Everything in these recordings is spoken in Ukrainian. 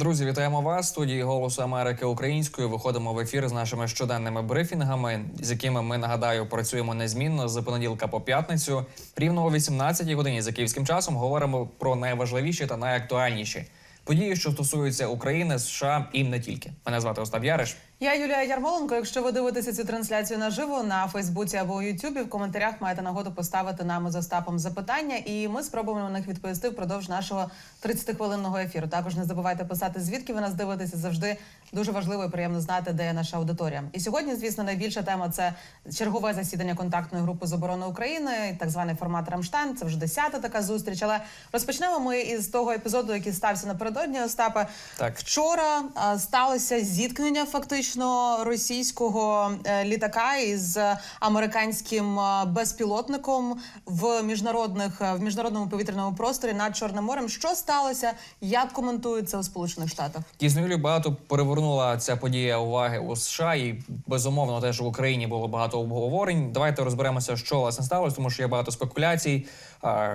Друзі, вітаємо вас. Студії Голосу Америки українською. Виходимо в ефір з нашими щоденними брифінгами, з якими ми нагадаю працюємо незмінно з понеділка по п'ятницю. Рівно о 18 годині за київським часом говоримо про найважливіші та найактуальніші події, що стосуються України, США і не тільки. Мене звати Остап Яриш. Я Юлія Ярмоленко. Якщо ви дивитеся цю трансляцію наживо на Фейсбуці або у Ютубі, в коментарях маєте нагоду поставити нам з Остапом запитання, і ми спробуємо на них відповісти впродовж нашого 30-хвилинного ефіру. Також не забувайте писати, звідки ви нас дивитеся. Завжди дуже важливо і приємно знати, де є наша аудиторія. І сьогодні, звісно, найбільша тема це чергове засідання контактної групи з оборони України, так званий формат Рамштайн. Це вже десята така зустріч. Але розпочнемо ми із того епізоду, який стався напередодні Остапа. Так. Вчора а, сталося зіткнення фактично російського е, літака із американським е, безпілотником в міжнародних е, в міжнародному повітряному просторі над Чорним морем. Що сталося? Як коментують це у Сполучених Штатах? Дійсно, багато перевернула ця подія уваги у США, і безумовно теж в Україні було багато обговорень. Давайте розберемося, що власне сталося, тому що є багато спекуляцій.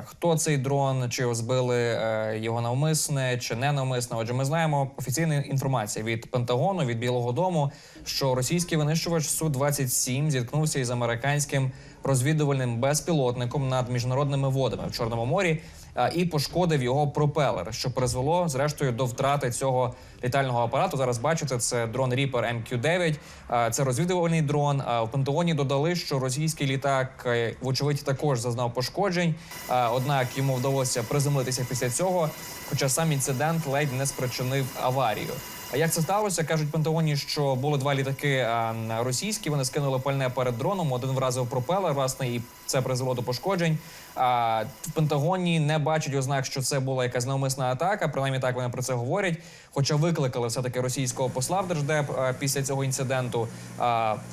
Хто цей дрон, чи збили е, його навмисне, чи не навмисне? Отже, ми знаємо офіційна інформація від Пентагону, від Білого Дому, що російський винищувач су 27 зіткнувся із американським розвідувальним безпілотником над міжнародними водами в Чорному морі і пошкодив його пропелер, що призвело зрештою до втрати цього літального апарату. Зараз бачите, це дрон Reaper MQ-9. Це розвідувальний дрон. В Пентагоні додали, що російський літак, е, вочевидь, також зазнав пошкоджень. Однак йому вдалося приземлитися після цього, хоча сам інцидент ледь не спричинив аварію. Як це сталося? кажуть Пентагоні, що були два літаки російські. Вони скинули пальне перед дроном. Один вразив пропелер, власне, і це призвело до пошкоджень. А в Пентагоні не бачать ознак, що це була якась навмисна атака. Принаймні так вони про це говорять. Хоча викликали все таки російського посла в держдеп після цього інциденту.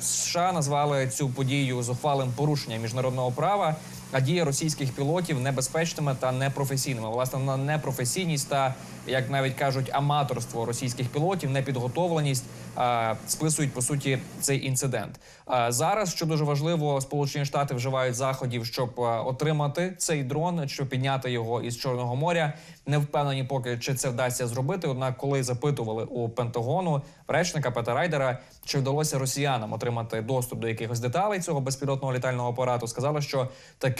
США назвали цю подію зухвалим порушенням міжнародного права. А дії російських пілотів небезпечними та непрофесійними. Власне, на непрофесійність та як навіть кажуть, аматорство російських пілотів, непідготовленість списують по суті цей інцидент. Зараз, що дуже важливо, Сполучені Штати вживають заходів, щоб отримати цей дрон, щоб підняти його із Чорного моря. Не впевнені, поки чи це вдасться зробити. Однак, коли запитували у Пентагону речника Пета Райдера, чи вдалося росіянам отримати доступ до якихось деталей цього безпілотного літального апарату, сказали, що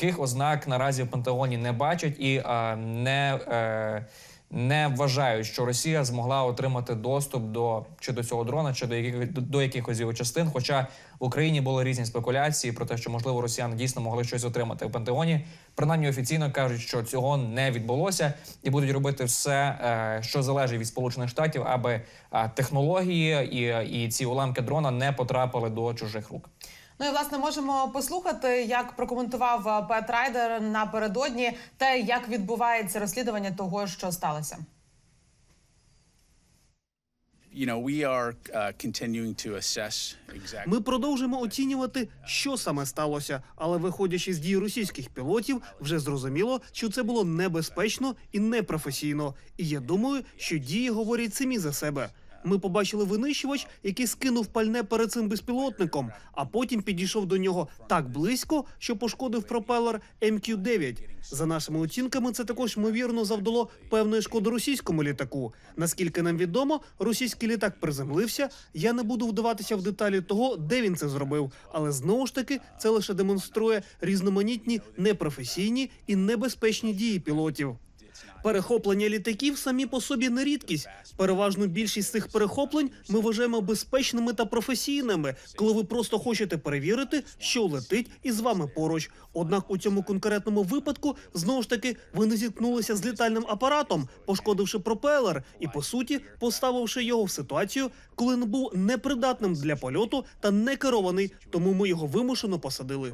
таких ознак наразі в Пентагоні не бачать і а, не. Е, не вважають, що Росія змогла отримати доступ до чи до цього дрона, чи до яких до, до якихось його частин. Хоча в Україні були різні спекуляції про те, що можливо росіяни дійсно могли щось отримати в Пентагоні. Принаймні офіційно кажуть, що цього не відбулося, і будуть робити все, е, що залежить від Сполучених Штатів, аби е, технології і, і ці уламки дрона не потрапили до чужих рук. Ну і власне можемо послухати, як прокоментував Пет Райдер напередодні те, як відбувається розслідування того, що сталося. uh. Ми продовжимо оцінювати, що саме сталося, але виходячи з дій російських пілотів, вже зрозуміло, що це було небезпечно і непрофесійно. І я думаю, що дії говорять самі за себе. Ми побачили винищувач, який скинув пальне перед цим безпілотником, а потім підійшов до нього так близько, що пошкодив пропелер МК-9. За нашими оцінками, це також ймовірно завдало певної шкоди російському літаку. Наскільки нам відомо, російський літак приземлився. Я не буду вдаватися в деталі того, де він це зробив, але знову ж таки це лише демонструє різноманітні непрофесійні і небезпечні дії пілотів. Перехоплення літаків самі по собі не рідкість. Переважну більшість цих перехоплень ми вважаємо безпечними та професійними, коли ви просто хочете перевірити, що летить із вами поруч. Однак у цьому конкретному випадку знову ж таки ви не зіткнулися з літальним апаратом, пошкодивши пропелер і по суті поставивши його в ситуацію, коли не був непридатним для польоту та не керований, тому ми його вимушено посадили.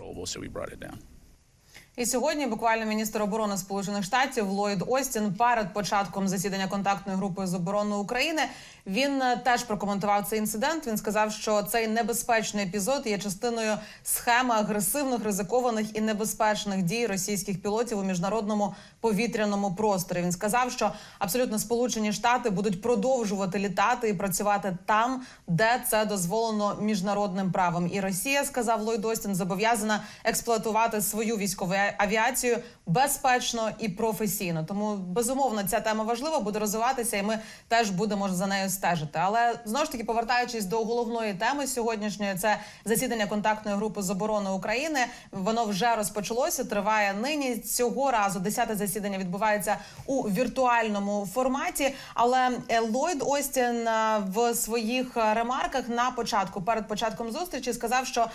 І сьогодні буквально міністр оборони Сполучених Штатів Ллойд Остін перед початком засідання контактної групи з оборони України він е, теж прокоментував цей інцидент. Він сказав, що цей небезпечний епізод є частиною схеми агресивних, ризикованих і небезпечних дій російських пілотів у міжнародному повітряному просторі. Він сказав, що абсолютно Сполучені Штати будуть продовжувати літати і працювати там, де це дозволено міжнародним правом. І Росія сказав Ллойд Остін, зобов'язана експлуатувати свою військову авіацію безпечно і професійно. Тому безумовно ця тема важлива, буде розвиватися, і ми теж будемо за нею стежити. Але знову ж таки, повертаючись до головної теми сьогоднішньої, це засідання контактної групи з оборони України. Воно вже розпочалося. Триває нині. Цього разу десяте засідання відбувається у віртуальному форматі. Але е, Ллойд Остін е, в своїх ремарках на початку, перед початком зустрічі, сказав, що.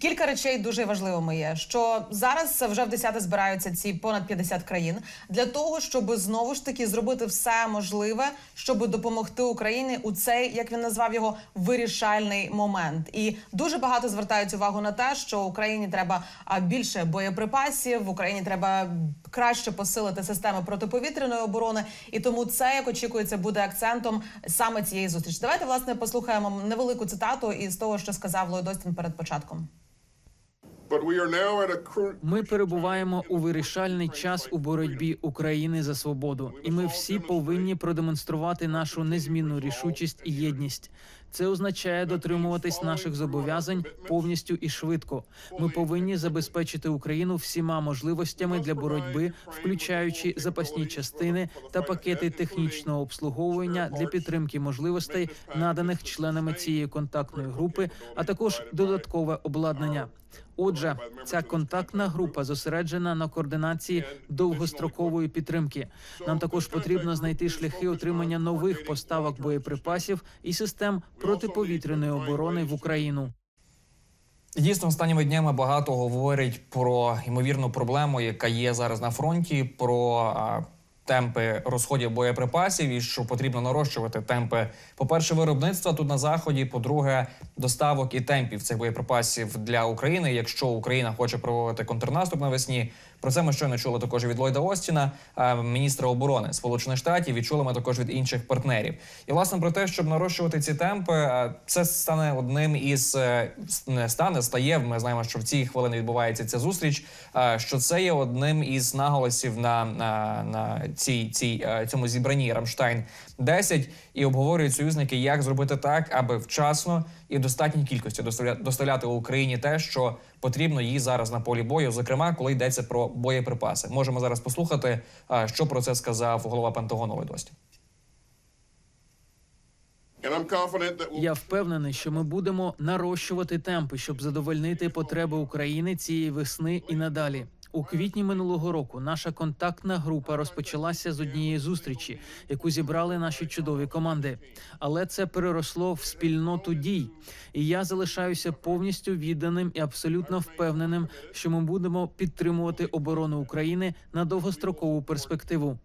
Кілька речей дуже важливими є. Що зараз вже в 10 збираються ці понад 50 країн для того, щоб знову ж таки зробити все можливе, щоб допомогти Україні у цей, як він назвав його, вирішальний момент. І дуже багато звертають увагу на те, що Україні треба більше боєприпасів, в Україні треба краще посилити системи протиповітряної оборони. І тому це, як очікується, буде акцентом саме цієї зустрічі. Давайте власне послухаємо невелику цитату із того, що сказав Ллойд Остін перед початком. Ми перебуваємо у вирішальний час у боротьбі України за свободу, і ми всі повинні продемонструвати нашу незмінну рішучість і єдність. Це означає дотримуватись наших зобов'язань повністю і швидко. Ми повинні забезпечити Україну всіма можливостями для боротьби, включаючи запасні частини та пакети технічного обслуговування для підтримки можливостей, наданих членами цієї контактної групи, а також додаткове обладнання. Отже, ця контактна група зосереджена на координації довгострокової підтримки. Нам також потрібно знайти шляхи отримання нових поставок боєприпасів і систем протиповітряної оборони в Україну. Дійсно, останніми днями багато говорять про ймовірну проблему, яка є зараз на фронті, про темпи розходів боєприпасів, і що потрібно нарощувати темпи, по-перше, виробництва тут на заході. По-друге, доставок і темпів цих боєприпасів для України. Якщо Україна хоче проводити контрнаступ навесні, про це ми щойно чули також від Ллойда Остіна, міністра оборони Сполучених Штатів. і чули ми також від інших партнерів. І власне про те, щоб нарощувати ці темпи, це стане одним із е, не стане, стає. Ми знаємо, що в ці хвилини відбувається ця зустріч. Що це є одним із наголосів на, на, на цій, цій е, цьому зібранні Рамштайн 10 і обговорюють союзники, як зробити так, аби вчасно і в достатній кількості доставля- доставляти Україні те, що потрібно їй зараз на полі бою, зокрема, коли йдеться про боєприпаси. Можемо зараз послухати, що про це сказав голова Пентагону we'll Я впевнений, що ми будемо нарощувати темпи, щоб задовольнити потреби України цієї весни і надалі. У квітні минулого року наша контактна група розпочалася з однієї зустрічі, яку зібрали наші чудові команди. Але це переросло в спільноту дій. І я залишаюся повністю відданим і абсолютно впевненим, що ми будемо підтримувати оборону України на довгострокову перспективу.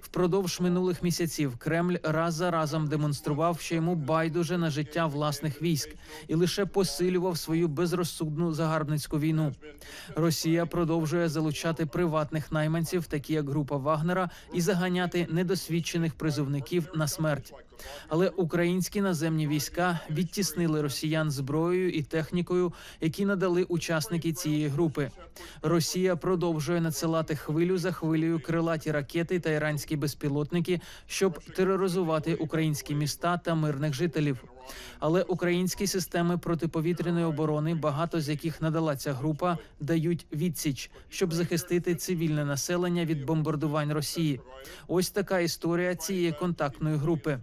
Впродовж минулих місяців Кремль раз за разом демонстрував, що йому байдуже на життя власних військ і лише посилював свою безрозсудну загарбницьку війну. Росія продовжує залучати приватних найманців, такі як група Вагнера, і заганяти недосвідчених призовників на смерть. Але українські наземні війська відтіснили росіян зброєю і технікою, які надали учасники цієї групи. Росія продовжує надсилати хвилю за хвилею крилаті ракети та іранські безпілотники, щоб тероризувати українські міста та мирних жителів. Але українські системи протиповітряної оборони, багато з яких надала ця група, дають відсіч, щоб захистити цивільне населення від бомбардувань Росії. Ось така історія цієї контактної групи.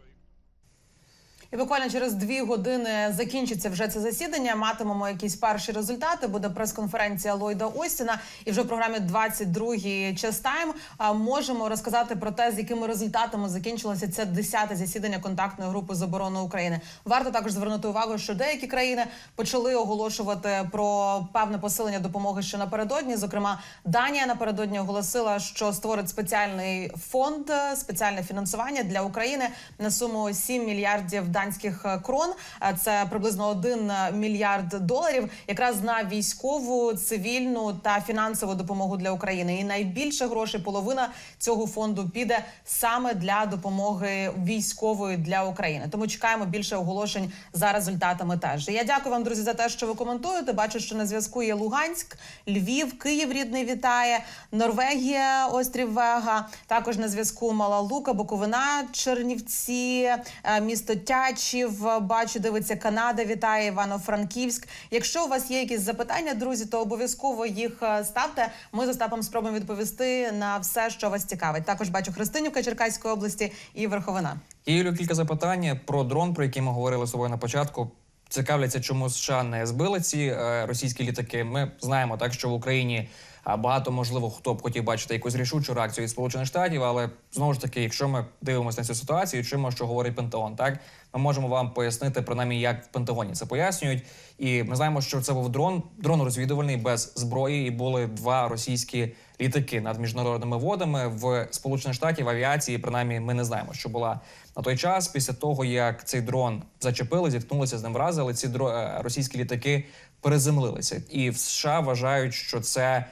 І буквально через дві години закінчиться вже це засідання. Матимемо якісь перші результати. Буде прес-конференція Ллойда Остіна. І вже в програмі 22-й час тайм можемо розказати про те, з якими результатами закінчилося це 10-те засідання контактної групи з оборони України. Варто також звернути увагу, що деякі країни почали оголошувати про певне посилення допомоги ще напередодні. Зокрема, Данія напередодні оголосила, що створить спеціальний фонд, е, спеціальне фінансування для України на суму 7 мільярдів данських е, крон. Е, Це приблизно 1 мільярд доларів, якраз на військову, цивільну та фінансову допомогу для України. І найбільше грошей, половина цього фонду піде саме для допомоги військової для України. Тому чекаємо більше оголошень за результатами. Теж я дякую вам, друзі, за те, що ви коментуєте. Бачу, що на зв'язку є Луганськ, Львів, Київ рідний вітає, Норвегія, острів Вега. Також на зв'язку Мала Лука, Буковина, Чернівці, е, місто Тяй. Е, Бачу, дивиться Канада. Вітає Івано-Франківськ. Якщо у вас є якісь запитання, друзі, то обов'язково їх е, ставте. Ми з Остапом спробуємо відповісти на все, що вас цікавить. Також бачу Христинівка Черкаської області і Верховина. І Юлю, кілька запитань про дрон, про який ми говорили з собою на початку. Цікавляться, чому США не збили ці е, російські літаки. Ми знаємо так, що в Україні багато можливо хто б хотів бачити якусь рішучу реакцію від Сполучених Штатів, але знову ж таки, якщо ми дивимося на цю ситуацію, чуємо, що говорить Пентагон, так ми можемо вам пояснити принаймні, як в Пентагоні це пояснюють. І ми знаємо, що це був дрон, дрон розвідувальний без зброї, і були два російські літаки над міжнародними водами в Сполучених Штатів авіації. Принаймні, ми не знаємо, що була на той час. Після того як цей дрон зачепили, зіткнулися з ним вразили. Ці дро... е, російські літаки переземлилися, і в США вважають, що це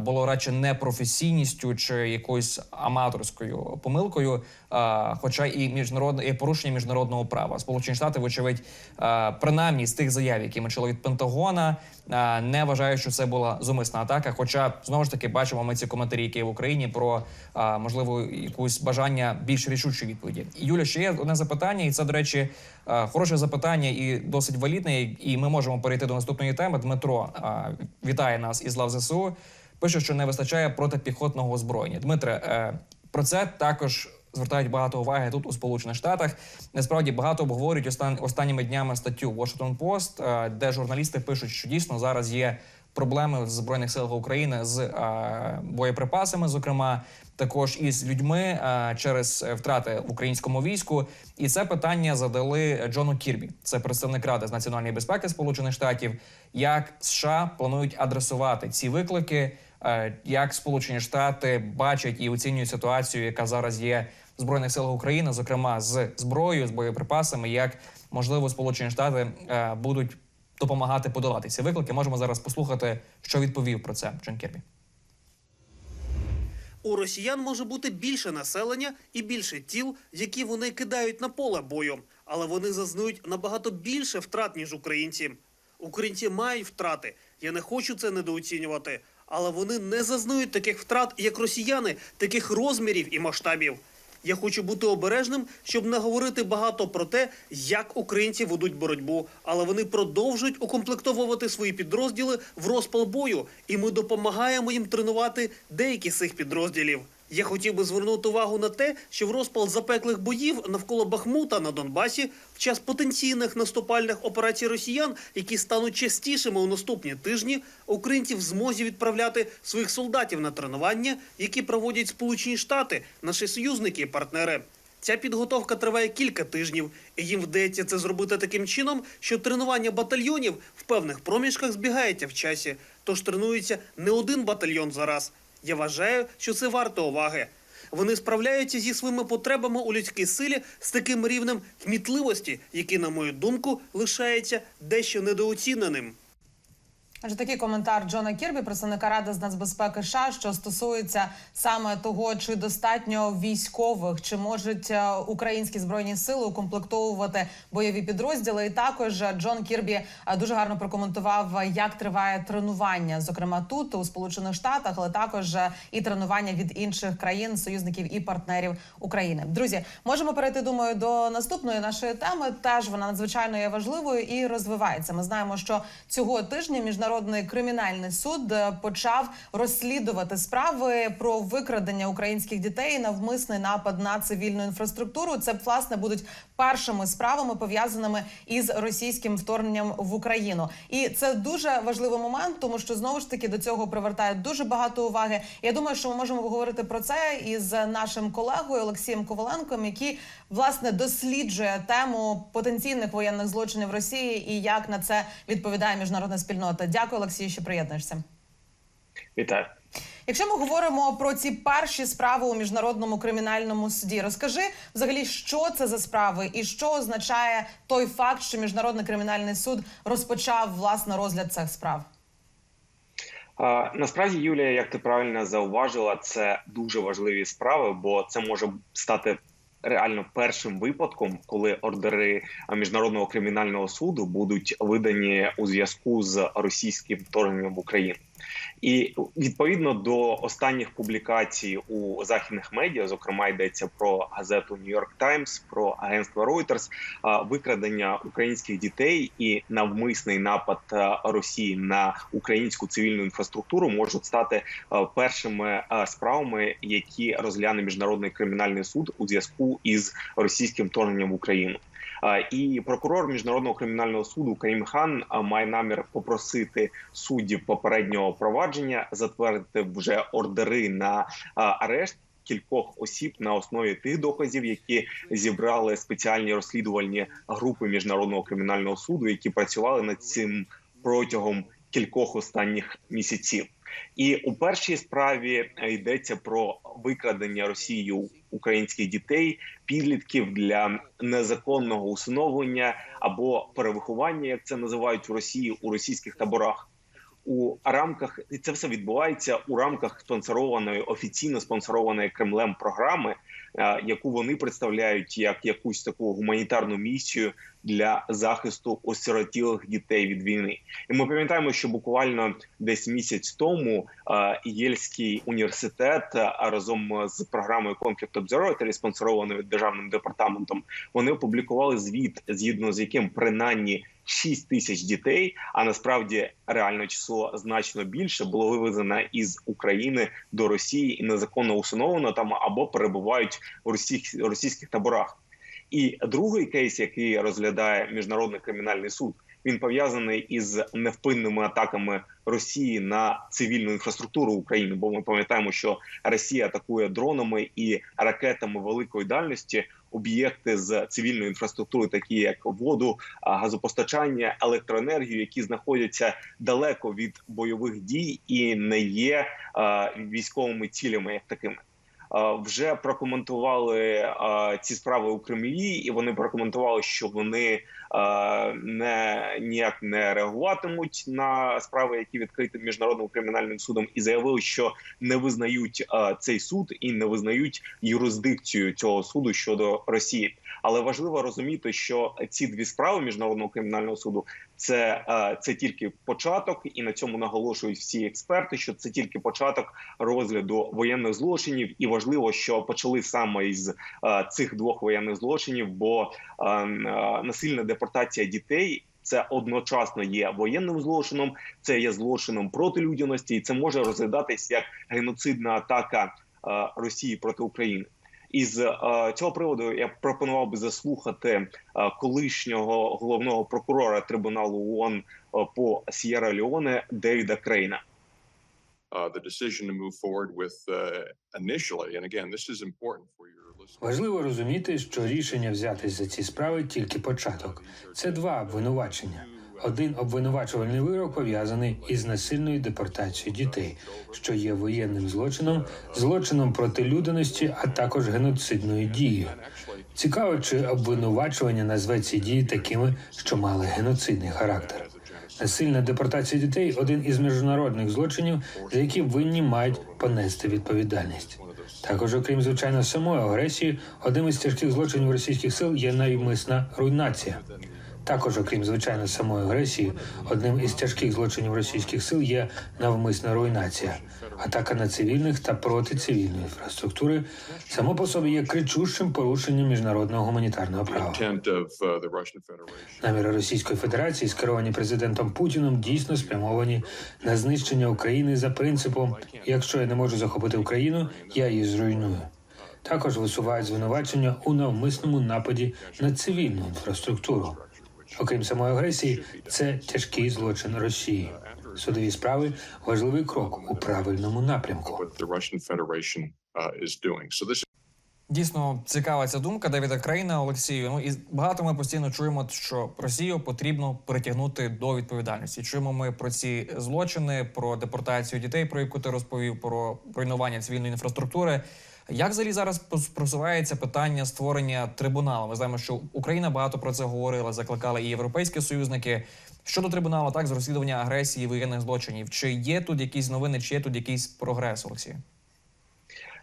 було радше непрофесійністю чи якоюсь аматорською помилкою, хоча і міжнародне порушення міжнародного права. Сполучені Штати, вочевидь, принаймні з тих заяв, які ми чули від Пентагона, не вважають, що це була зумисна атака. Хоча знову ж таки бачимо ми ці коментарі, які є в Україні про можливо якусь бажання більш рішучої відповіді. Юля, ще є одне запитання, і це до речі. Хороше запитання і досить валідне, і ми можемо перейти до наступної теми. Дмитро вітає нас із лав ЗСУ. Пише, що не вистачає протипіхотного озброєння. Дмитре, е, про це також звертають багато уваги тут у Сполучених Штатах. Насправді багато обговорюють остан- останніми днями статтю Washington Post, е, де журналісти пишуть, що дійсно зараз є проблеми в збройних силах України з е, боєприпасами, зокрема. Також із людьми е, через втрати в українському війську, і це питання задали Джону Кірбі, це представник Ради з національної безпеки Сполучених Штатів. Як США планують адресувати ці виклики, як Сполучені Штати бачать і оцінюють ситуацію, яка зараз є в збройних силах України, зокрема з зброєю, з боєприпасами, як можливо Сполучені Штати е, будуть допомагати подолати ці виклики. Можемо зараз послухати, що відповів про це Джон Кірбі. У росіян може бути більше населення і більше тіл, які вони кидають на поле бою, але вони зазнають набагато більше втрат ніж українці. Українці мають втрати. Я не хочу це недооцінювати, але вони не зазнають таких втрат, як росіяни, таких розмірів і масштабів. Я хочу бути обережним, щоб не говорити багато про те, як українці ведуть боротьбу, але вони продовжують укомплектовувати свої підрозділи в розпал бою, і ми допомагаємо їм тренувати деякі з цих підрозділів. Я хотів би звернути увагу на те, що в розпал запеклих боїв навколо Бахмута на Донбасі в час потенційних наступальних операцій росіян, які стануть частішими у наступні тижні, українці в змозі відправляти своїх солдатів на тренування, які проводять Сполучені Штати, наші союзники і партнери. Ця підготовка триває кілька тижнів, і їм вдається це зробити таким чином, що тренування батальйонів в певних проміжках збігається в часі, тож тренується не один батальйон за раз. Я вважаю, що це варто уваги. Вони справляються зі своїми потребами у людській силі з таким рівнем кмітливості, який, на мою думку, лишається дещо недооціненим. Отже, такий коментар Джона Кірбі, представника ради з нацбезпеки США, що стосується саме того, чи достатньо військових, чи можуть е, українські збройні сили укомплектовувати бойові підрозділи. І також е, Джон Кірбі е, дуже гарно прокоментував, як триває тренування, зокрема тут у Сполучених Штатах, але також і тренування від інших країн, союзників і партнерів України. Друзі, можемо перейти, думаю, до наступної нашої теми. Теж вона надзвичайно є важливою і розвивається. Ми знаємо, що цього тижня міжнародний кримінальний суд е, почав розслідувати справи про викрадення українських дітей, і навмисний напад на цивільну інфраструктуру. Це власне будуть першими справами пов'язаними із російським вторгненням в Україну. І це дуже важливий момент, тому що знову ж таки до цього привертають дуже багато уваги. Я думаю, що ми можемо поговорити про це із нашим колегою Олексієм Коваленком, який власне досліджує тему потенційних воєнних злочинів Росії і як на це відповідає міжнародна спільнота. Дякую, Олексію, що приєднуєшся. Вітаю. Якщо ми говоримо про ці перші справи у міжнародному кримінальному суді, розкажи взагалі, що це за справи, і що означає той факт, що міжнародний кримінальний суд розпочав власне розгляд цих справ. А, насправді, Юлія, як ти правильно зауважила, це дуже важливі справи, бо це може стати реально першим випадком, коли ордери міжнародного кримінального суду будуть видані у зв'язку з російським вторгненням в Україну. І відповідно до останніх публікацій у західних медіа, зокрема йдеться про газету York Times, про агентство Reuters, викрадення українських дітей і навмисний напад Росії на українську цивільну інфраструктуру можуть стати першими справами, які розгляне міжнародний кримінальний суд у зв'язку із російським вторгненням в Україну. І прокурор міжнародного кримінального суду Карім Хан має намір попросити суддів попереднього провадження затвердити вже ордери на арешт. Кількох осіб на основі тих доказів, які зібрали спеціальні розслідувальні групи міжнародного кримінального суду, які працювали над цим протягом кількох останніх місяців. І у першій справі е, йдеться про викрадення Росією українських дітей, підлітків для незаконного усиновлення або перевиховання, як це називають в Росії у російських таборах. У рамках і це все відбувається у рамках спонсорованої офіційно спонсорованої Кремлем програми, е, яку вони представляють як якусь таку гуманітарну місію для захисту осиротілих дітей від війни. І ми пам'ятаємо, що буквально десь місяць тому е, Єльський університет е, разом з програмою Conflict Observatory, спонсорованою державним департаментом, вони опублікували звіт, згідно з яким принаймні 6 тисяч дітей, а насправді реальне число значно більше було вивезено із України до Росії і незаконно усиновлено там або перебувають у російських, російських таборах. І другий кейс, який розглядає міжнародний кримінальний суд, він пов'язаний із невпинними атаками Росії на цивільну інфраструктуру України. Бо ми пам'ятаємо, що Росія атакує дронами і ракетами великої дальності об'єкти з цивільної інфраструктури, такі як воду, газопостачання, електроенергію, які знаходяться далеко від бойових дій і не є військовими цілями, як такими. Вже прокоментували ці справи у Кремлі, і вони прокоментували, що вони не ніяк не реагуватимуть на справи, які відкриті міжнародним кримінальним судом, і заявили, що не визнають цей суд і не визнають юрисдикцію цього суду щодо Росії. Але важливо розуміти, що ці дві справи міжнародного кримінального суду це, е, це тільки початок, і на цьому наголошують всі експерти, що це тільки початок розгляду воєнних злочинів, і важливо, що почали саме із е, цих двох воєнних злочинів, бо е, е, насильна депортація дітей. Це одночасно є воєнним злочином, це є злочином проти людяності, і це може розглядатись як геноцидна атака е, Росії проти України. Із е, цього приводу я пропонував би заслухати е, колишнього головного прокурора трибуналу ООН по Сєра Леоне Девіда Крейна. Uh, the decision to move forward with uh, initially. And again, this is important for your. Важливо розуміти, що рішення взятись за ці справи тільки початок. Це два обвинувачення. Один обвинувачувальний вирок пов'язаний із насильною депортацією дітей, що є воєнним злочином, злочином проти людяності, а також геноцидною дією. Цікаво, чи обвинувачування назве ці дії такими, що мали геноцидний характер. Насильна депортація дітей один із міжнародних злочинів, за які винні мають понести відповідальність. Також, окрім звичайно самої агресії, одним із тяжких злочинів російських сил є навмисна руйнація. Також, окрім звичайно самої агресії, одним із тяжких злочинів російських сил є навмисна руйнація, атака на цивільних та проти цивільної інфраструктури само по собі є кричущим порушенням міжнародного гуманітарного права. uh. Наміри Російської Федерації, скеровані президентом Путіним, дійсно спрямовані на знищення України за принципом: якщо я не можу захопити Україну, я її зруйную. Також висувають звинувачення у навмисному нападі на цивільну інфраструктуру. Окрім самої агресії, це тяжкий злочин Росії. Судові справи важливий крок у правильному напрямку. Uh, Дійсно цікава ця думка Девіда Крейна Олексію. Ну і багато ми постійно чуємо, що Росію потрібно притягнути до відповідальності. Чуємо ми про ці злочини, про депортацію дітей, про яку ти розповів, про руйнування цивільної інфраструктури. Як взагалі зараз просувається питання створення трибуналу? Ми знаємо, що Україна багато про це говорила, закликали і європейські союзники. Щодо трибуналу, так з розслідування агресії воєнних злочинів. Чи є тут якісь новини, чи є тут якийсь прогрес, Олексій?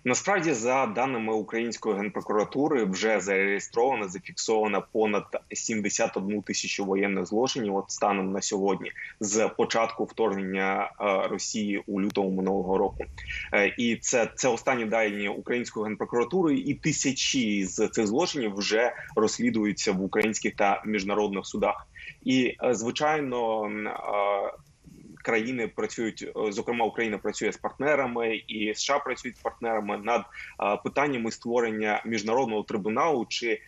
Насправді, за даними української генпрокуратури, вже зареєстровано, зафіксовано понад 71 тисячу воєнних злочинів. От станом на сьогодні, з початку вторгнення е, Росії у лютому минулого року. Е, І це, це останні дані української генпрокуратури, і тисячі з цих злочинів вже розслідуються в українських та міжнародних судах. І е, звичайно. Країни працюють, е, зокрема Україна працює з партнерами, і США працюють з партнерами над е, питаннями створення міжнародного трибуналу чи е,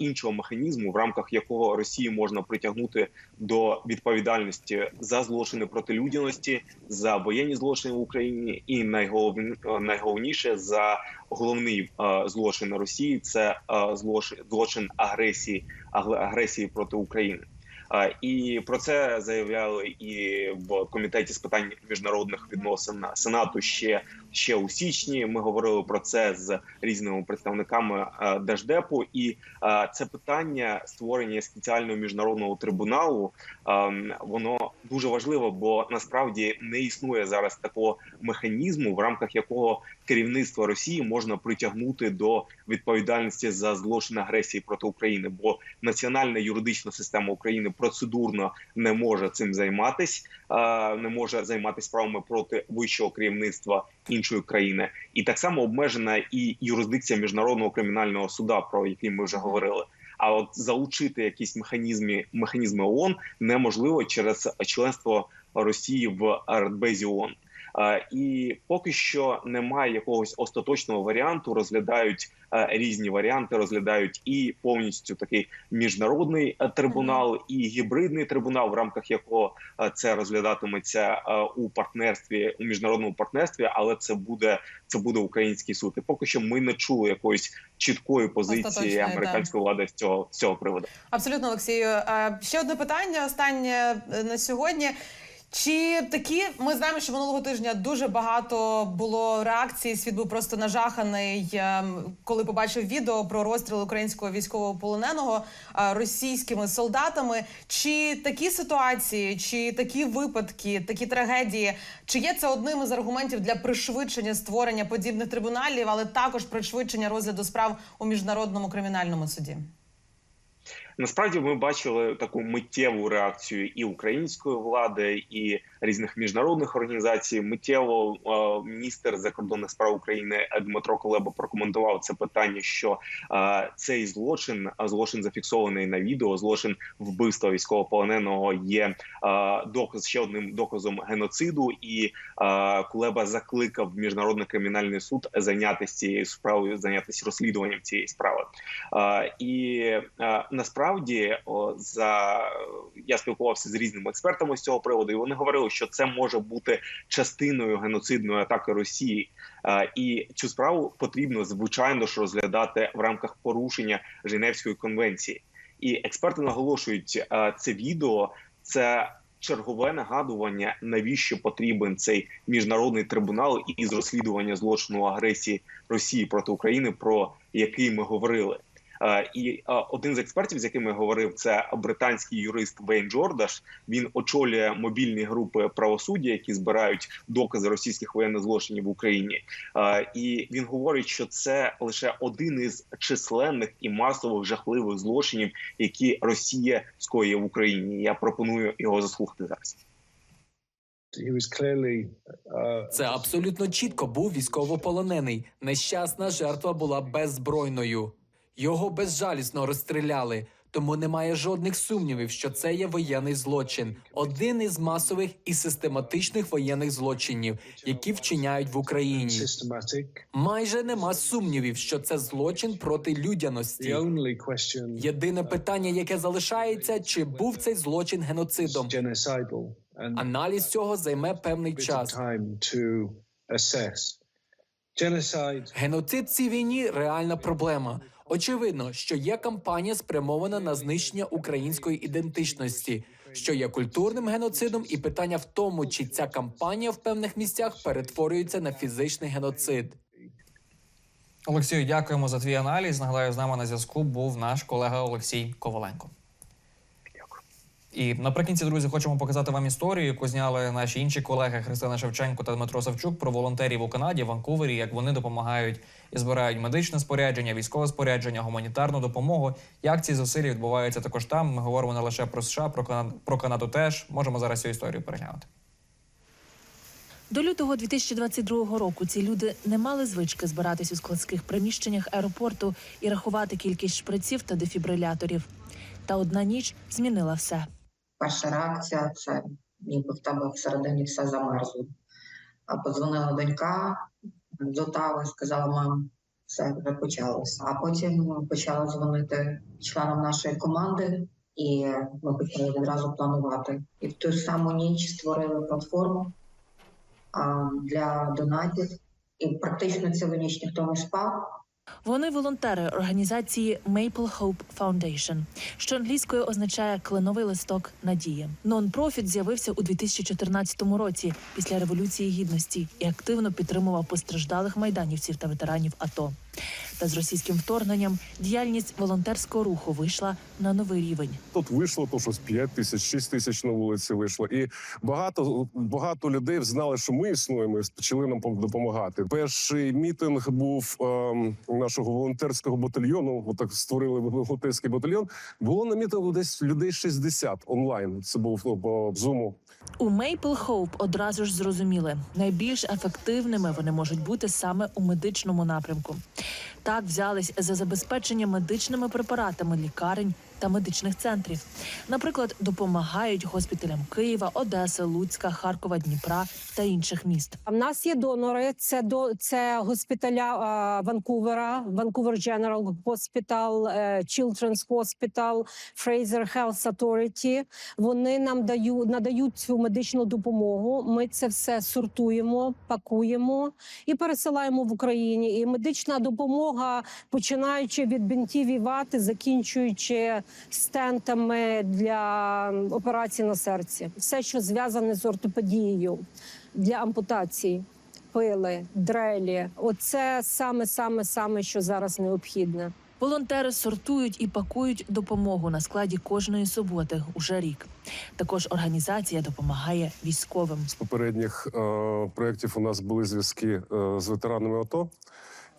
іншого механізму, в рамках якого Росію можна притягнути до відповідальності за злочини проти людяності, за воєнні злочини в Україні, і найголовні, найголовніше за головний злочин Росії це злочин агресії агресії проти України. І про це заявляли і в комітеті з питань міжнародних відносин Сенату ще ще у січні. Ми говорили про це з різними представниками е, держдепу. І е, це питання створення спеціального міжнародного трибуналу. е, Воно дуже важливо, бо насправді не існує зараз такого механізму, в рамках якого керівництво Росії можна притягнути до відповідальності за злочин агресії проти України, бо національна юридична система України процедурно не може цим займатись, е, не може займатися справами проти вищого керівництва іншої країни, і так само обмежена і юрисдикція міжнародного кримінального суда, про який ми вже говорили. А от залучити якісь механізми механізми ООН неможливо через членство Росії в Радбезі ООН. І поки що немає якогось остаточного варіанту. Розглядають е, різні варіанти, розглядають і повністю такий міжнародний е, трибунал, і гібридний трибунал, в рамках якого е, це розглядатиметься у партнерстві у міжнародному партнерстві, але це буде це буде український суд. І поки що ми не чули якоїсь чіткої позиції американської влади з цього з цього приводу. Абсолютно, Олексію. Ще одне питання останнє на сьогодні. Чи такі ми знаємо, що минулого тижня дуже багато було реакцій. Світ був просто нажаханий, ем, коли побачив відео про розстріл українського військового полоненого е, російськими солдатами. Чи такі ситуації, чи такі випадки, такі трагедії, чи є це одним із аргументів для пришвидшення створення подібних трибуналів, але також пришвидшення розгляду справ у міжнародному кримінальному суді? Насправді ми бачили таку миттєву реакцію і української влади, і різних міжнародних організацій. Миттєво е, міністр закордонних справ України Дмитро Колеба прокоментував це питання, що е, цей злочин, злочин зафіксований на відео, злочин вбивства військовополоненого є е, доказ ще одним доказом геноциду. І е, Кулеба закликав міжнародний кримінальний суд зайнятися цією справою, зайнятися розслідуванням цієї справи. Е, І е, насправді о, за я спілкувався з різними експертами з цього приводу, і вони говорили, що це може бути частиною геноцидної атаки Росії, Е, і цю справу потрібно звичайно ж розглядати в рамках порушення Женевської конвенції. І експерти наголошують, е, це відео це. Чергове нагадування, навіщо потрібен цей міжнародний трибунал із розслідування злочину агресії Росії проти України, про який ми говорили. Е, І е, один з експертів, з яким я говорив, це британський юрист Вейн Джордаш. Він очолює мобільні групи правосуддя, які збирають докази російських воєнних злочинів в Україні. Е, І він говорить, що це лише один із численних і масових жахливих злочинів, які Росія скоює в Україні. Я пропоную його заслухати зараз. Це абсолютно чітко був військовополонений. Нещасна жертва була беззбройною. Його безжалісно розстріляли. Тому немає жодних сумнівів, що це є воєнний злочин, один із масових і систематичних воєнних злочинів, які вчиняють в Україні. Майже нема сумнівів, що це злочин проти людяності. Єдине питання, яке залишається, чи був цей злочин геноцидом? Аналіз цього займе певний час. Геноцид цій війні реальна проблема. Очевидно, що є кампанія спрямована на знищення української ідентичності, що є культурним геноцидом, і питання в тому, чи ця кампанія в певних місцях перетворюється на фізичний геноцид. Олексію, дякуємо за твій аналіз. Нагадаю, з нами на зв'язку був наш колега Олексій Коваленко. І наприкінці, друзі, хочемо показати вам історію, яку зняли наші інші колеги Христина Шевченко та Дмитро Савчук про волонтерів у Канаді, Ванкувері, як вони допомагають і збирають медичне спорядження, військове спорядження, гуманітарну допомогу. Як ці зусилля відбуваються також там. Ми говоримо не лише про США, про Канаду, про Канаду теж. Можемо зараз цю історію переглянути. До лютого 2022 року ці люди не мали звички збиратись у складських приміщеннях аеропорту і рахувати кількість шприців та дефібриляторів. Та одна ніч змінила все. Перша реакція це ніби в тебе всередині все замерзло. А подзвонила донька з Отави, сказала, мам, все вже почалося. А потім почала дзвонити членам нашої команди, і ми почали відразу планувати. І в ту саму ніч створили платформу для донатів. І практично цілу ніч ніхто не спав. Вони волонтери організації Maple Hope Foundation, що англійською означає кленовий листок надії. Нон-профіт з'явився у 2014 році після революції гідності і активно підтримував постраждалих майданівців та ветеранів АТО. Та з російським вторгненням діяльність волонтерського руху вийшла на новий рівень. Тут вийшло то щось 5 тисяч, 6 тисяч на вулиці вийшло. І багато багато людей знали, що ми існуємо, і почали нам пом- допомагати. Перший мітинг був ем, нашого волонтерського батальйону. Отак створили волонтерський батальйон. Було на мітингу десь людей 60 онлайн. Це був ну, по зуму. У Maple Hope одразу ж зрозуміли, найбільш ефективними вони можуть бути саме у медичному напрямку. Так взялись за забезпечення медичними препаратами лікарень та медичних центрів. Наприклад, допомагають госпіталям Києва, Одеси, Луцька, Харкова, Дніпра та інших міст. В нас є донори. Це до це госпіталя Ванкувера, Vancouver General Hospital, е, Children's Hospital, Fraser Health Authority. Вони нам дають надають цю медичну допомогу. Ми це все сортуємо, пакуємо і пересилаємо в Україні. І медична допомога, починаючи від бінтів і вати, закінчуючи стентами для операцій на серці, все, що зв'язане з ортопедією для ампутації, пили, дрелі. Оце саме, саме, саме, що зараз необхідне. Волонтери сортують і пакують допомогу на складі кожної суботи уже рік. Також організація допомагає військовим. З попередніх е, проєктів у нас були зв'язки е, з ветеранами АТО.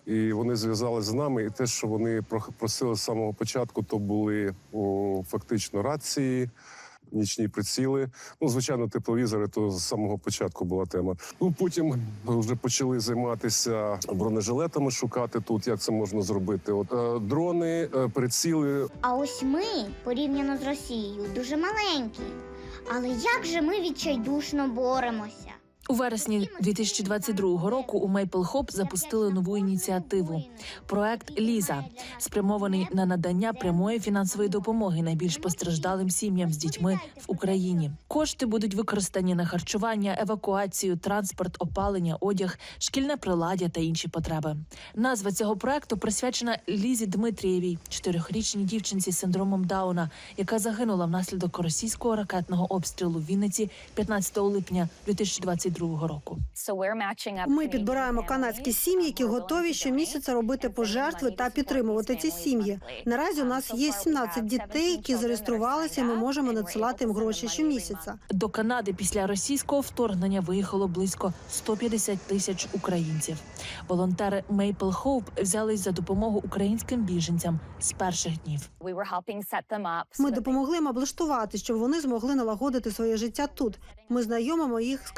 І вони зв'язалися з нами. І те, що вони просили з самого початку, то були о, фактично рації, нічні приціли. Ну, звичайно, тепловізори то з самого початку була тема. Ну потім вже почали займатися бронежилетами, шукати тут, як це можна зробити. От е, дрони, е, приціли. А ось ми, порівняно з Росією, дуже маленькі. Але як же ми відчайдушно боремося? У вересні 2022 року у Maple Hope запустили нову ініціативу. Проект Ліза спрямований на надання прямої фінансової допомоги найбільш постраждалим сім'ям з дітьми в Україні. Кошти будуть використані на харчування, евакуацію, транспорт, опалення, одяг, шкільне приладдя та інші потреби. Назва цього проекту присвячена Лізі Дмитрієвій, чотирьохрічній дівчинці з синдромом Дауна, яка загинула внаслідок російського ракетного обстрілу в Вінниці 15 липня 2022 року. Ми підбираємо канадські сім'ї, які готові щомісяця робити пожертви та підтримувати ці сім'ї. Наразі у нас є 17 дітей, які зареєструвалися. і Ми можемо надсилати їм гроші щомісяця. До Канади після російського вторгнення виїхало близько 150 тисяч українців. Волонтери Maple Hope взялись за допомогу українським біженцям з перших днів. Ми допомогли їм облаштувати, щоб вони змогли налагодити своє життя тут. Ми знайомимо їх з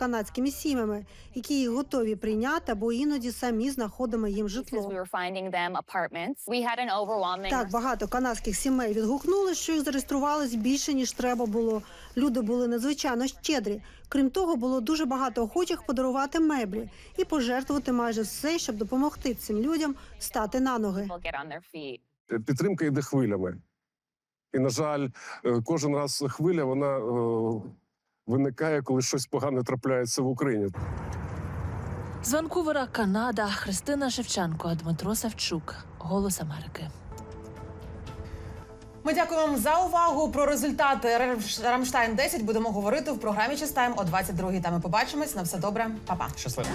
канадськими сім'ями, які їх готові прийняти, або іноді самі знаходимо їм житло. Так, багато канадських сімей відгукнули, що їх зареєструвалось більше ніж треба було. Люди були надзвичайно щедрі. Крім того, було дуже багато охочих подарувати меблі і пожертвувати майже все, щоб допомогти цим людям стати на ноги. Е, Підтримка йде хвилями. І, на жаль, е, кожен раз хвиля вона е, виникає, коли щось погане трапляється в Україні. З Ванкувера, Канада, Христина Шевченко, Дмитро Савчук, Голос Америки. Ми дякуємо вам за увагу. Про результати Рамштайн 10 будемо говорити в програмі Чистайм о 22-й. Та ми побачимось. На все добре, Па-па. Щасливо.